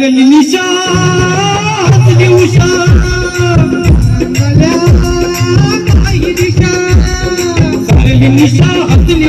लागली निशा हसली उषा काही दिशा निशा हातली